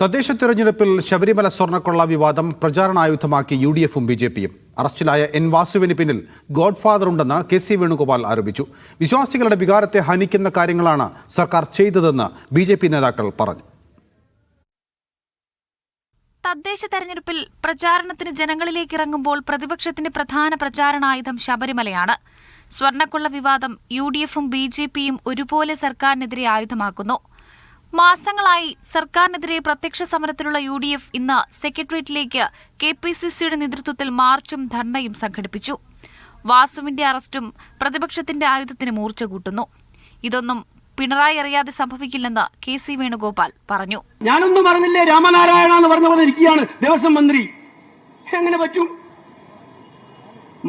തദ്ദേശ തെരഞ്ഞെടുപ്പിൽ ശബരിമല സ്വർണക്കൊള്ള വിവാദം പ്രചാരണായുധമാക്കി യു ഡി എഫും ബി ജെ പിയും അറസ്റ്റിലായ എൻ വാസുവിന് പിന്നിൽ ഗോഡ്ഫാദർ ഉണ്ടെന്ന് കെ സി വേണുഗോപാൽ ആരോപിച്ചു. വിശ്വാസികളുടെ വികാരത്തെ ഹനിക്കുന്ന കാര്യങ്ങളാണ് സർക്കാർ ചെയ്തതെന്ന് ബി ജെ പി നേതാക്കൾ പറഞ്ഞു. തദ്ദേശ തെരഞ്ഞെടുപ്പിൽ പ്രചാരണത്തിന് ജനങ്ങളിലേക്ക് ഇറങ്ങുമ്പോൾ പ്രതിപക്ഷത്തിന്റെ പ്രധാന പ്രചാരണായുധം ശബരിമലയാണ്. സ്വർണക്കൊള്ള വിവാദം യു ഡി എഫും ബി ജെ പിയും ഒരുപോലെ സർക്കാരിനെതിരെ ആയുധമാക്കുന്നു. മാസങ്ങളായി സർക്കാരിനെതിരെ പ്രത്യക്ഷ സമരത്തിലുള്ള യു ഡി എഫ് ഇന്ന് സെക്രട്ടേറിയറ്റിലേക്ക് കെ പി സി സിയുടെ നേതൃത്വത്തിൽ മാർച്ചും ധർണയും സംഘടിപ്പിച്ചു. വാസുവിന്റെ അറസ്റ്റും പ്രതിപക്ഷത്തിന്റെ ആയുധത്തിന് മൂർച്ച കൂട്ടുന്നു. ഇതൊന്നും പിണറായി അറിയാതെ സംഭവിക്കില്ലെന്ന് കെ സി വേണുഗോപാൽ പറഞ്ഞു. ഞാനൊന്നും പറഞ്ഞില്ലേ രാമനാരായണ എന്ന് പറഞ്ഞ പോലെ ഇരിക്കുകയാണ് ദേവസ്വം മന്ത്രി. എങ്ങനെ പറ്റും?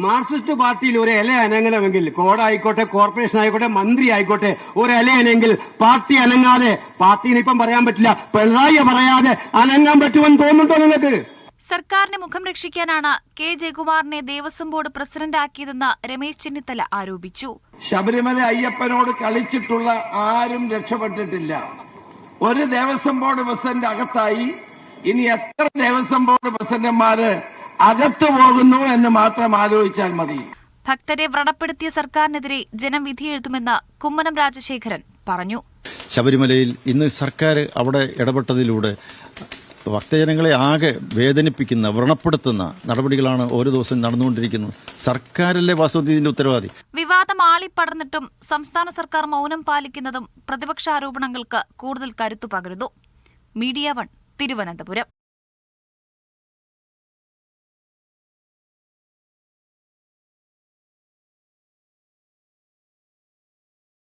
മാർക്സിസ്റ്റ് പാർട്ടിയിൽ ഒരു ഇല അനങ്ങണമെങ്കിൽ കോടായിക്കോട്ടെ കോർപ്പറേഷൻ ആയിക്കോട്ടെ മന്ത്രി ആയിക്കോട്ടെ ഒരു ഇല അനെങ്കിൽ പാർട്ടി അനങ്ങാതെ പാർട്ടിനെ ഇപ്പം പറയാൻ പറ്റില്ല പിണറായി പറയാതെ അനങ്ങാൻ പറ്റുമെന്ന് തോന്നുന്നുണ്ടോ നിങ്ങൾക്ക്? സർക്കാരിനെ മുഖം രക്ഷിക്കാനാണ് കെ ജയകുമാറിനെ ദേവസ്വം ബോർഡ് പ്രസിഡന്റാക്കിയതെന്ന് രമേശ് ചെന്നിത്തല ആരോപിച്ചു. ശബരിമല അയ്യപ്പനോട് കളിച്ചിട്ടുള്ള ആരും രക്ഷപ്പെട്ടിട്ടില്ല. ഒരു ദേവസ്വം ബോർഡ് പ്രസിഡന്റ് അകത്തായി. ഇനി എത്ര ദേവസ്വം ബോർഡ് പ്രസിഡന്റുമാര് അകത്തു പോകുന്നു എന്ന് മാത്രം ആലോചിച്ചാൽ മതി. ഭക്തരെ വ്രണപ്പെടുത്തിയ സർക്കാരിനെതിരെ ജനം വിധിയെഴുത്തുമെന്ന് കുമ്മനം രാജശേഖരൻ പറഞ്ഞു. ശബരിമലയിൽ ഇന്ന് സർക്കാർ അവിടെ ഇടപെട്ടതിലൂടെ ഭക്തജനങ്ങളെ ആകെ വേദനിപ്പിക്കുന്ന വ്രണപ്പെടുത്തുന്ന നടപടികളാണ് ഓരോ ദിവസം നടന്നുകൊണ്ടിരിക്കുന്നത്. സർക്കാരല്ലേ ഇതിന്റെ ഉത്തരവാദി? വിവാദം ആളിപ്പടർന്നിട്ടും സംസ്ഥാന സർക്കാർ മൗനം പാലിക്കുന്നതും പ്രതിപക്ഷ ആരോപണങ്ങൾക്ക് കൂടുതൽ കരുത്തു പകരുന്നു. Media one Thiruvananthapuram.